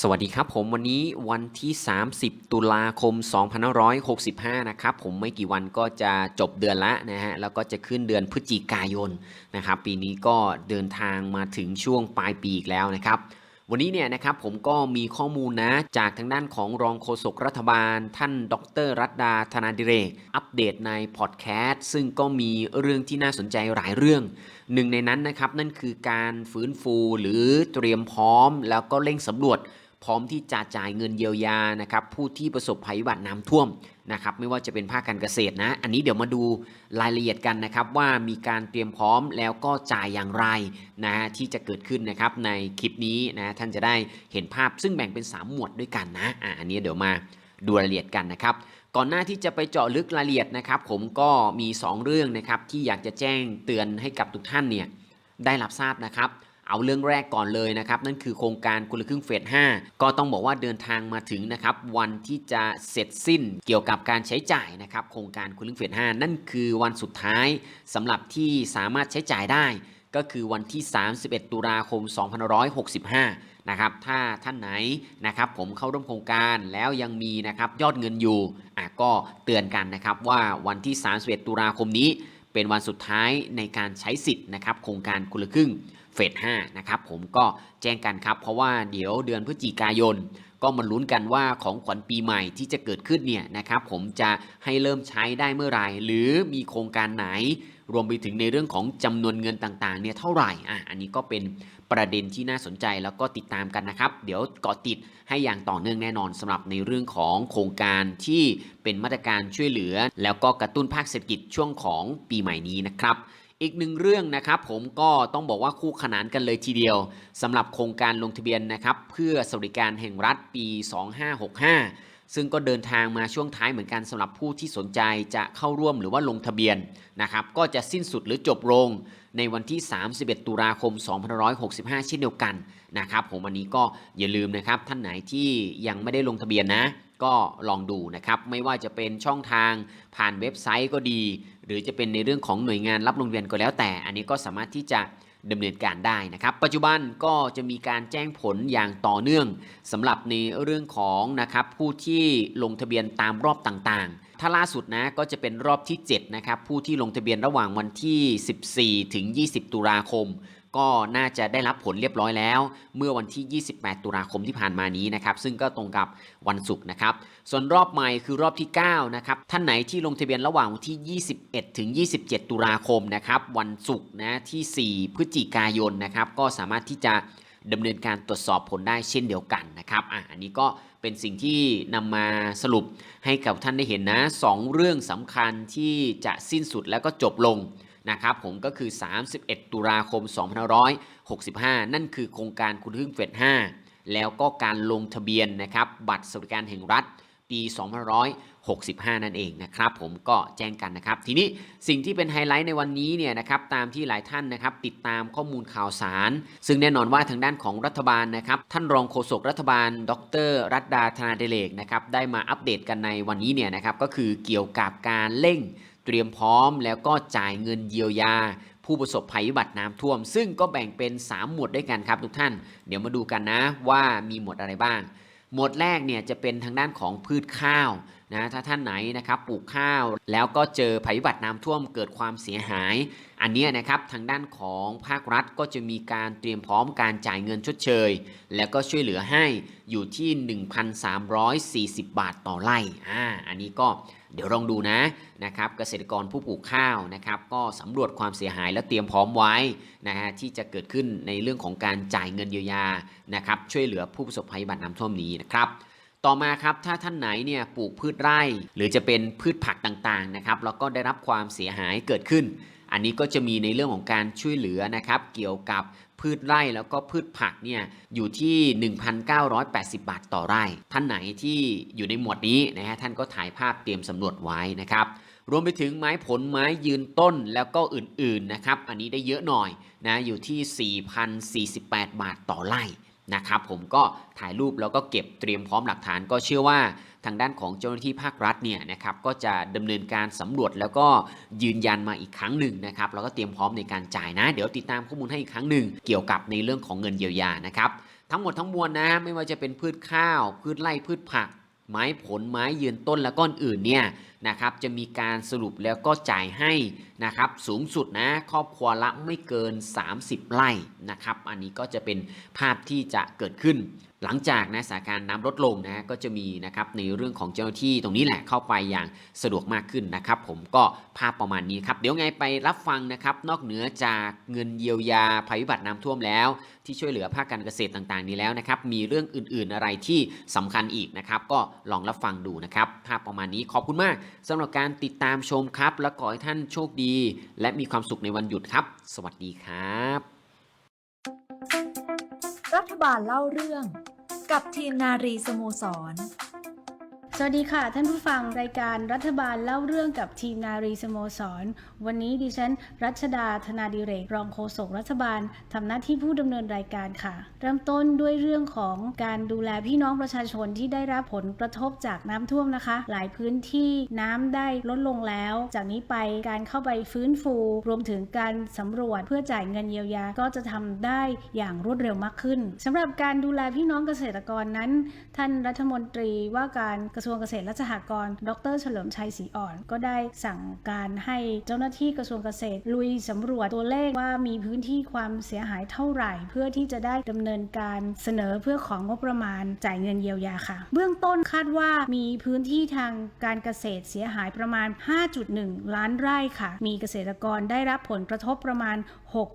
สวัสดีครับผมวันนี้วันที่ 30 ตุลาคม 2565 นะครับ ผมไม่กี่วันก็จะจบเดือนละนะฮะแล้วก็จะขึ้นเดือนพฤศจิกายนนะครับปีนี้ก็เดินทางมาถึงช่วงปลายปีอีกแล้วนะครับ วันนี้เนี่ยนะครับผมก็มีข้อมูลนะจากทางด้านของรองโฆษกรัฐบาล ท่านดร รัตดาธนาดิเรก อัปเดตในพอดแคสต์ซึ่งก็มีเรื่องที่น่าสนใจหลายเรื่องหนึ่งในนั้นนะครับนั่นคือการฟื้นฟูหรือเตรียมพร้อมแล้วก็เร่งสำรวจ พร้อมที่จะจ่ายเงินเยียวยานะครับผู้ที่ประสบภัยพิบัติน้ำท่วมนะครับไม่ว่าจะเป็นภาคการเกษตรนะ อันนี้เดี๋ยวมาดูรายละเอียดกันนะครับว่ามีการเตรียมพร้อมแล้วก็จ่ายอย่างไรนะฮะที่จะเกิดขึ้นนะครับในคลิปนี้นะท่านจะได้เห็นภาพซึ่งแบ่งเป็น 3 หมวดด้วยกันนะอะอันนี้เดี๋ยวมาดูรายละเอียดกันนะครับก่อนหน้าที่จะไปเจาะลึกรายละเอียดนะครับ ผมก็มี 2 เรื่องนะครับที่อยากจะแจ้งเตือนให้กับทุกท่านเนี่ยได้รับทราบนะครับ เอาเรื่องแรกก่อนเลยนะครับ นั่นคือโครงการคนละครึ่งเฟส 5 ก็ต้องบอกว่าเดินทางมาถึงนะครับ วันที่จะเสร็จสิ้นเกี่ยวกับการใช้จ่ายนะครับ โครงการคนละครึ่งเฟส 5 นั่นคือวันสุดท้ายสำหรับที่สามารถใช้จ่ายได้ ก็คือวันที่ 31 ตุลาคม 2565 นะครับ ถ้าท่านไหนนะครับ ผมเข้าร่วมโครงการแล้วยังมีนะครับยอดเงินอยู่อะก็เตือนกันนะครับว่าวันที่ 31 ตุลาคมนี้ เป็นวันสุดท้ายในการใช้สิทธิ์นะครับ โครงการคนละครึ่ง เฟส5นะครับผมก็แจ้งกันครับ เพราะว่าเดี๋ยวเดือนพฤศจิกายน ก็มาลุ้นกันว่าของขวัญปีใหม่ที่จะเกิดขึ้นเนี่ยนะครับผมจะให้เริ่มใช้ได้เมื่อไหร่หรือมีโครงการไหน รวมไปถึงในเรื่องของจำนวนเงินต่างๆเนี่ยเท่าไหร่อะอันนี้ก็เป็นประเด็นที่น่าสนใจแล้วก็ติดตามกันนะครับ เดี๋ยวเกาะติดให้อย่างต่อเนื่องแน่นอนสำหรับในเรื่องของโครงการที่เป็นมาตรการช่วยเหลือ แล้วก็กระตุ้นภาคเศรษฐกิจช่วงของปีใหม่นี้นะครับ อีกหนึ่งเรื่องนะครับผมก็ต้องบอกว่าคู่ขนานกันเลยทีเดียวสำหรับโครงการลงทะเบียนนะครับเพื่อสวัสดิการแห่งรัฐปี 2565 ซึ่งก็เดินทางมาช่วงท้ายเหมือนกันสำหรับผู้ที่สนใจจะเข้าร่วมหรือว่าลงทะเบียนนะครับก็จะสิ้นสุดหรือจบลงในวันที่ 31 ตุลาคม 2565 เช่นเดียวกันนะครับผมวันนี้ก็อย่าลืมนะครับท่านไหนที่ยังไม่ได้ลงทะเบียนนะ ก็ลองดูนะครับ ไม่ว่าจะเป็นช่องทางผ่านเว็บไซต์ก็ดี หรือจะเป็นในเรื่องของหน่วยงานรับลงทะเบียนก็แล้วแต่ อันนี้ก็สามารถที่จะดำเนินการได้นะครับ ปัจจุบันก็จะมีการแจ้งผลอย่างต่อเนื่องสำหรับในเรื่องของนะครับผู้ที่ลงทะเบียนตามรอบต่างๆ ถ้าล่าสุดนะก็จะเป็นรอบที่7นะครับผู้ที่ลงทะเบียนระหว่างวันที่ 14 ถึง 20 ตุลาคม ก็น่าจะได้รับผลเรียบร้อยแล้ว เมื่อวันที่ 28 ตุลาคมที่ผ่านมานี้นะครับ ซึ่งก็ตรงกับวันศุกร์นะครับ ส่วนรอบใหม่คือรอบที่ 9 นะครับ ท่านไหนที่ลงทะเบียนระหว่างวันที่ 21 ถึง 27 ตุลาคมนะครับ วันศุกร์นะที่ 4 พฤศจิกายนนะครับ ก็สามารถที่จะดำเนินการตรวจสอบผลได้เช่นเดียวกันนะครับอะอันนี้ก็เป็นสิ่งที่นำมาสรุปให้กับท่านได้เห็นนะสองเรื่องสำคัญที่จะสิ้นสุดแล้วก็จบลง นะครับผมก็คือ 31 ตุลาคม 2565 นั่นคือโครงการคุณพึ่งเฟส5แล้วก็การลงทะเบียนนะครับบัตรสวัสดิการแห่งรัฐปี2565 นั่นเองนะครับ ผมก็แจ้งกันนะครับ ทีนี้สิ่งที่เป็นไฮไลท์ในวันนี้เนี่ยนะครับตามที่หลายท่านนะครับติดตามข้อมูลข่าวสาร ซึ่งแน่นอนว่าทางด้านของรัฐบาลนะครับ ท่านรองโฆษกรัฐบาล ดร รัตดาธนาเดเลกนะครับได้มาอัปเดตกันในวันนี้เนี่ยนะครับก็คือเกี่ยวกับการเร่ง เตรียมพร้อมแล้วก็จ่ายเงินเยียวยา ผู้ประสบภัยพิบัติน้ำท่วม ซึ่งก็แบ่งเป็น 3 หมวดด้วยกันครับทุกท่าน เดี๋ยวมาดูกันนะว่ามีหมวดอะไรบ้าง หมวดแรกเนี่ยจะเป็นทางด้านของพืชข้าว นะถ้าท่านไหนนะครับปลูกข้าวแล้วก็เจอภัยพิบัติน้ำท่วมเกิดความเสียหาย อันนี้นะครับทางด้านของภาครัฐก็จะมีการเตรียมพร้อมการจ่ายเงินชดเชย แล้วก็ช่วยเหลือให้อยู่ที่ 1,340 บาทต่อไร่อ่าอันนี้ก็เดี๋ยวลองดูนะนะครับเกษตรกรผู้ปลูกข้าวนะครับก็สำรวจความเสียหายและเตรียมพร้อมไว้นะฮะที่จะเกิดขึ้นในเรื่องของการจ่ายเงินเยียวยานะครับช่วยเหลือผู้ประสบภัยพิบัติน้ำท่วมนี้นะครับ ต่อมาครับถ้าท่านไหนเนี่ยปลูกพืชไร่ หรือจะเป็นพืชผักต่างๆนะครับแล้วก็ได้รับความเสียหายเกิดขึ้น อันนี้ก็จะมีในเรื่องของการช่วยเหลือนะครับ เกี่ยวกับพืชไร่แล้วก็พืชผักเนี่ยอยู่ที่ 1,980 บาทต่อไร่ ท่านไหนที่อยู่ในหมวดนี้นะฮะท่านก็ถ่ายภาพเตรียมสำรวจไว้นะครับรวมไปถึงไม้ผลไม้ยืนต้นแล้วก็อื่นๆนะครับ อันนี้ได้เยอะหน่อยนะอยู่ที่ 4,048 บาทต่อไร่ นะครับผมก็ถ่ายรูปแล้วก็เก็บเตรียมพร้อมหลักฐานก็เชื่อว่าทางด้านของเจ้าหน้าที่ภาครัฐเนี่ยนะครับก็จะดำเนินการสำรวจแล้วก็ยืนยันมาอีกครั้งหนึ่งนะครับแล้วก็เตรียมพร้อมในการจ่ายนะ เดี๋ยวติดตามข้อมูลให้อีกครั้งหนึ่งเกี่ยวกับในเรื่องของเงินเยียวยานะครับทั้งหมดทั้งมวลนะไม่ว่าจะเป็นพืชข้าว พืชไร่พืชผัก ไม้ผลไม้ยืนต้นและก้อนอื่นเนี่ยนะครับจะมีการสรุปแล้วก็จ่ายให้นะครับสูงสุดนะครอบครัวละไม่เกิน 30 ไร่นะครับอันนี้ก็จะเป็นภาพที่จะเกิดขึ้น หลังจากนะสถานการณ์น้ำลดลงนะก็จะมีนะครับในเรื่องของเจ้าหน้าที่ตรงนี้แหละเข้าไปอย่างสะดวกมากขึ้นนะครับผมก็ภาพประมาณนี้ครับเดี๋ยวไงไปรับฟังนะครับนอกเหนือจากเงินเยียวยาภัยพิบัติน้ำท่วมแล้ว ที่ช่วยเหลือภาคการเกษตรต่างๆ นี้แล้วนะครับมีเรื่องอื่นๆอะไรที่สำคัญอีกนะครับก็ลองรับฟังดูนะครับภาพประมาณนี้ขอบคุณมากสำหรับการติดตามชมครับ และขอให้ท่านโชคดี และมีความสุขในวันหยุดครับ สวัสดีครับ รัฐบาลเล่าเรื่อง กับทีมนารีสโมสร สวัสดีค่ะ ท่านผู้ฟังรายการรัฐบาลเล่าเรื่องกับทีมนารีสโมสร วันนี้ดิฉัน รัชดาธนาดิเรกรองโฆษกรัฐบาลทำหน้าที่ผู้ดำเนินรายการค่ะ เริ่มต้นด้วยเรื่องของการดูแลพี่น้องประชาชนที่ได้รับผลกระทบจากน้ำท่วมนะคะ หลายพื้นที่น้ำได้ลดลงแล้ว จากนี้ไปการเข้าไปฟื้นฟู รวมถึงการสำรวจเพื่อจ่ายเงินเยียวยาก็จะทำได้อย่างรวดเร็วมากขึ้นสำหรับการดูแลพี่น้องเกษตรกรนั้น ท่านรัฐมนตรีว่าการกระทรวงเกษตรและสหกรณ์ดรเฉลิมชัยศรีอ่อน ก็ได้สั่งการให้เจ้าหน้าที่กระทรวงเกษตร ลุยสำรวจตัวเลขว่ามีพื้นที่ความเสียหายเท่าไหร่ เพื่อที่จะได้ดำเนินการเสนอเพื่อของงบประมาณจ่ายเงินเยียวยาค่ะ เบื้องต้นคาดว่ามีพื้นที่ทางการเกษตรเสียหายประมาณ 5.1 ล้านไร่ค่ะ มีเกษตรกรได้รับผลกระทบประมาณ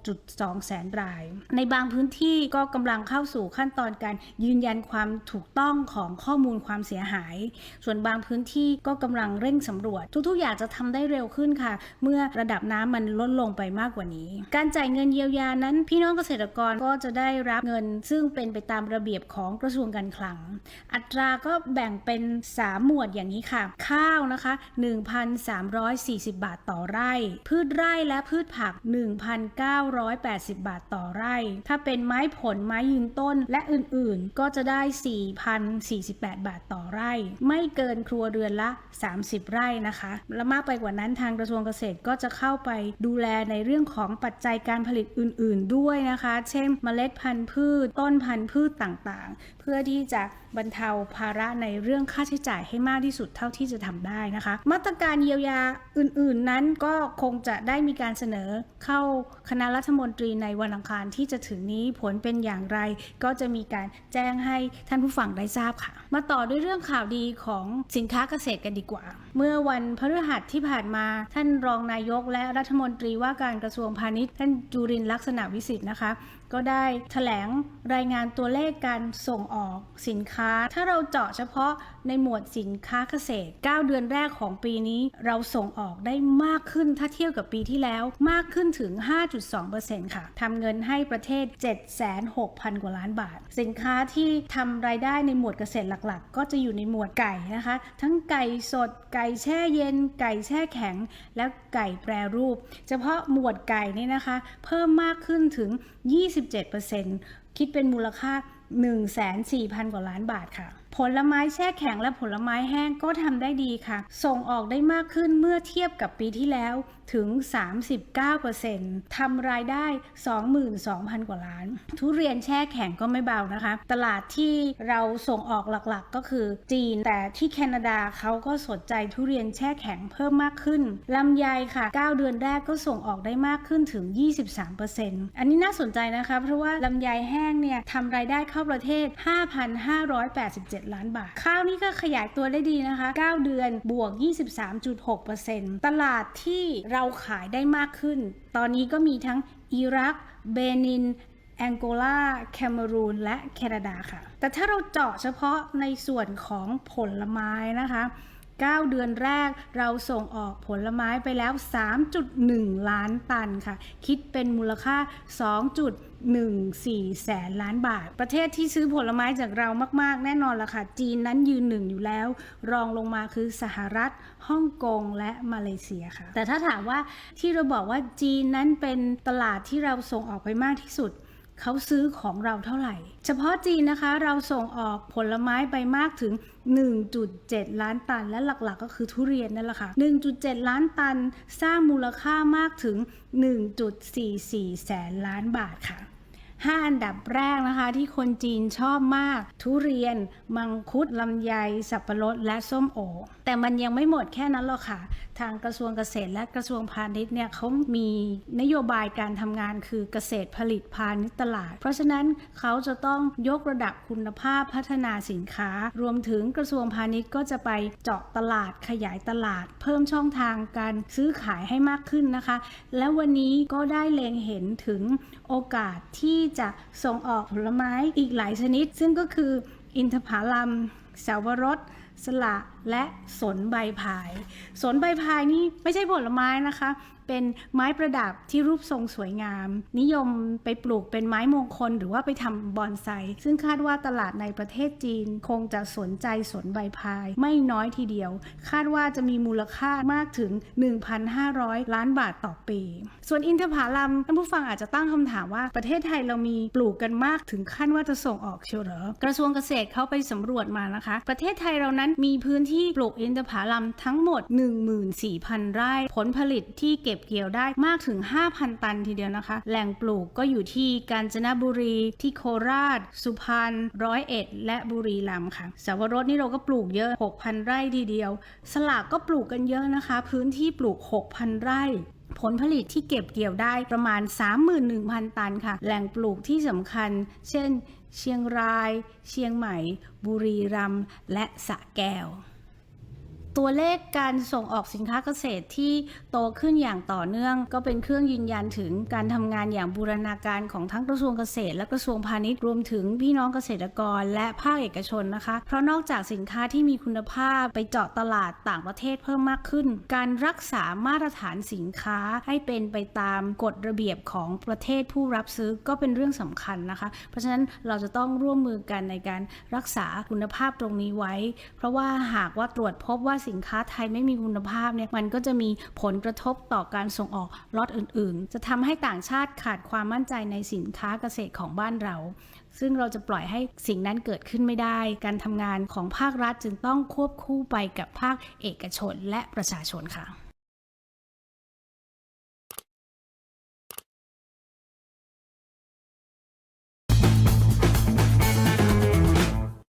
6.2 แสนราย ในบางพื้นที่ก็กำลังเข้าสู่ขั้นตอนการยืนยันความถูกต้องของข้อมูลความเสียหายส่วนบางพื้นที่ก็กำลังเร่งสำรวจ ทุกๆ อย่างจะทำได้เร็วขึ้นค่ะ เมื่อระดับน้ำมันลดลงไปมากกว่านี้ การจ่ายเงินเยียวยานั้น พี่น้องเกษตรกรก็จะได้รับเงิน ซึ่งเป็นไปตามระเบียบของกระทรวงการคลัง อัตราก็แบ่งเป็น 3 หมวดอย่างนี้ค่ะ ข้าวนะคะ 1,340 บาทต่อไร่ พืชไร่และพืชผัก 1,980 บาทต่อไร่ ถ้าเป็นไม้ผลไม้ยืนต้นและอื่นๆ ก็จะได้ 4,048 บาทต่อไร่ไม่เกินครัวเรือนละ 30 ไร่นะคะ และมากไปกว่านั้นทางกระทรวงเกษตรก็จะเข้าไปดูแลในเรื่องของปัจจัยการผลิตอื่น ๆ ด้วยนะคะ เช่นเมล็ดพันธุ์พืช ต้นพันธุ์พืชต่างๆ เพื่อที่จะบรรเทาภาระในเรื่องค่าใช้จ่ายให้มากที่สุดเท่าที่จะทำได้นะคะ มาตรการเยียวยาอื่น ๆ นั้นก็คงจะได้มีการเสนอเข้าคณะรัฐมนตรีในวันอังคารที่จะถึงนี้ผลเป็นอย่างไร ก็จะมีการแจ้งให้ท่านผู้ฟังได้ทราบค่ะ มาต่อด้วยเรื่องข่าวดีของสินค้าเกษตรกันดีกว่า เมื่อวันพฤหัสที่ผ่านมา ท่านรองนายกและรัฐมนตรีว่าการกระทรวงพาณิชย์ ท่านจุรินลักษณะวิสิทธ์นะคะก็ได้แถลงรายงานตัวเลขการส่งออกสินค้า ถ้าเราเจาะเฉพาะในหมวดสินค้าเกษตร 9 เดือนแรกของปีนี้ เราส่งออกได้มากขึ้นถ้าเทียบกับปีที่แล้วมากขึ้นถึง 5.2%ค่ะทำเงินให้ประเทศ 760,000กว่าล้านบาท สินค้าที่ทำรายได้ในหมวดเกษตรหลักๆ ก็จะอยู่ในหมวดไก่นะคะ ทั้งไก่สด ไก่แช่เย็น ไก่แช่แข็ง และไก่แปรรูป เฉพาะหมวดไก่นี่นะคะ เพิ่มมากขึ้นถึง27%คิดเป็นมูลค่า 1,400 0 กว่าล้านบาทค่ะผลไม้แช่แข็งและผลไม้แห้งก็ทำได้ดีค่ะ ส่งออกได้มากขึ้นเมื่อเทียบกับปีที่แล้วถึง 39%ทำรายได้ 22,000 กว่าล้าน ทุเรียนแช่แข็งก็ไม่เบานะคะ ตลาดที่เราส่งออกหลักๆ ก็คือจีน แต่ที่แคนาดาเขาก็สนใจทุเรียนแช่แข็งเพิ่มมากขึ้น ลำไยค่ะ 9 เดือนแรกก็ส่งออกได้มากขึ้นถึง 23%อันนี้น่าสนใจนะคะ เพราะว่าลำไยแห้งเนี่ยทำรายได้เข้าประเทศ 5,587ล้านบาท ข้าวนี่ก็ขยายตัวได้ดีนะคะ 9 เดือนบวก 23.6%ตลาดที่เราขายได้มากขึ้น ตอนนี้ก็มีทั้งอิรัก เบนินแองโกลา แคเมรูน และแคนาดาค่ะ แต่ถ้าเราเจาะเฉพาะในส่วนของผลไม้นะคะ 9 เดือนแรกเราส่งออกผลไม้ไปแล้ว 3.1 ล้านตันค่ะ คิดเป็นมูลค่า 2.14 แสนล้านบาท ประเทศที่ซื้อผลไม้จากเรามาก ๆ แน่นอนละค่ะ จีนนั้นยืนหนึ่งอยู่แล้ว รองลงมาคือสหรัฐฮ่องกงและมาเลเซียค่ะ แต่ถ้าถามว่าที่เราบอกว่าจีนนั้นเป็นตลาดที่เราส่งออกไปมากที่สุด เขาซื้อของเราเท่าไหร่ เฉพาะจีนนะคะเราส่งออกผลไม้ไปมากถึง 1.7 ล้านตัน และหลักๆ ก็คือทุเรียนนั่นแหละค่ะ 1.7 ล้านตันสร้างมูลค่ามากถึง 1.44 แสนล้านบาทค่ะ5อันดับแรกนะคะที่คนจีนชอบมาก ทุเรียน มังคุด ลำไย สับปะรดและส้มโอ แต่มันยังไม่หมดแค่นั้นหรอกค่ะ ทางกระทรวงเกษตรและกระทรวงพาณิชย์เนี่ยเขามีนโยบายการทำงานคือเกษตรผลิตพาณิชย์ตลาด เพราะฉะนั้นเขาจะต้องยกระดับคุณภาพพัฒนาสินค้า รวมถึงกระทรวงพาณิชย์ก็จะไปเจาะตลาดขยายตลาด เพิ่มช่องทางการซื้อขายให้มากขึ้นนะคะ และวันนี้ก็ได้เล็งเห็นถึงโอกาสที่จะส่งออกผลไม้อีกหลายชนิด ซึ่งก็คืออินทผลัมสาวรสสละ และสนใบพาย สนใบพายนี่ไม่ใช่ผลไม้นะคะ เป็นไม้ประดับที่รูปทรงสวยงาม นิยมไปปลูกเป็นไม้มงคล หรือว่าไปทำบอนไซ ซึ่งคาดว่าตลาดในประเทศจีน คงจะสนใจสนใบพาย ไม่น้อยทีเดียว คาดว่าจะมีมูลค่ามากถึง 1,500 ล้านบาทต่อปี ส่วนอินทผลัมท่านผู้ฟังอาจจะตั้งคำถามว่าประเทศไทยเรามีปลูกกันมากถึงขั้นว่าจะส่งออกเชียวเหรอกระทรวงเกษตรเขาไปสำรวจมานะคะ ประเทศไทยเรานั้นมีพื้นที่ที่ปลูกอินทผลัมทั้งหมด 14,000 ไร่ ผลผลิตที่เก็บเกี่ยวได้มากถึง 5,000 ตันทีเดียวนะคะ แหล่งปลูกก็อยู่ที่กาญจนบุรี ที่โคราช สุพรรณ ร้อยเอ็ด และบุรีรัมย์ค่ะ สาวรสนี่เราก็ปลูกเยอะ 6,000 ไร่ทีเดียว สลากก็ปลูกกันเยอะนะคะ พื้นที่ปลูก 6,000 ไร่ผลผลิตที่เก็บเกี่ยวได้ประมาณ 31,000 ตันค่ะ แหล่งปลูกที่สำคัญ เช่น เชียงราย เชียงใหม่ บุรีรัมย์ และสะแก้ว ตัวเลขการส่งออกสินค้าเกษตรที่โตขึ้นอย่างต่อเนื่อง ก็เป็นเครื่องยืนยันถึงการทำงานอย่างบูรณาการของทั้งกระทรวงเกษตร และกระทรวงพาณิชย์รวมถึงพี่น้องเกษตรกร และภาคเอกชนนะคะ เพราะนอกจากสินค้าที่มีคุณภาพไปเจาะตลาดต่างประเทศเพิ่มมากขึ้น การรักษามาตรฐานสินค้าให้เป็นไปตามกฎระเบียบของประเทศผู้รับซื้อก็เป็นเรื่องสำคัญนะคะ เพราะฉะนั้นเราจะต้องร่วมมือกันในการรักษาคุณภาพตรงนี้ไว้ เพราะว่าหากว่าตรวจพบว่าสินค้าไทยไม่มีคุณภาพเนี่ยมันก็จะมีผลกระทบต่อการส่งออกล็อตอื่น ๆ จะทำให้ต่างชาติขาดความมั่นใจในสินค้าเกษตรของบ้านเรา ซึ่งเราจะปล่อยให้สิ่งนั้นเกิดขึ้นไม่ได้ การทำงานของภาครัฐจึงต้องควบคู่ไปกับภาคเอกชนและประชาชนค่ะ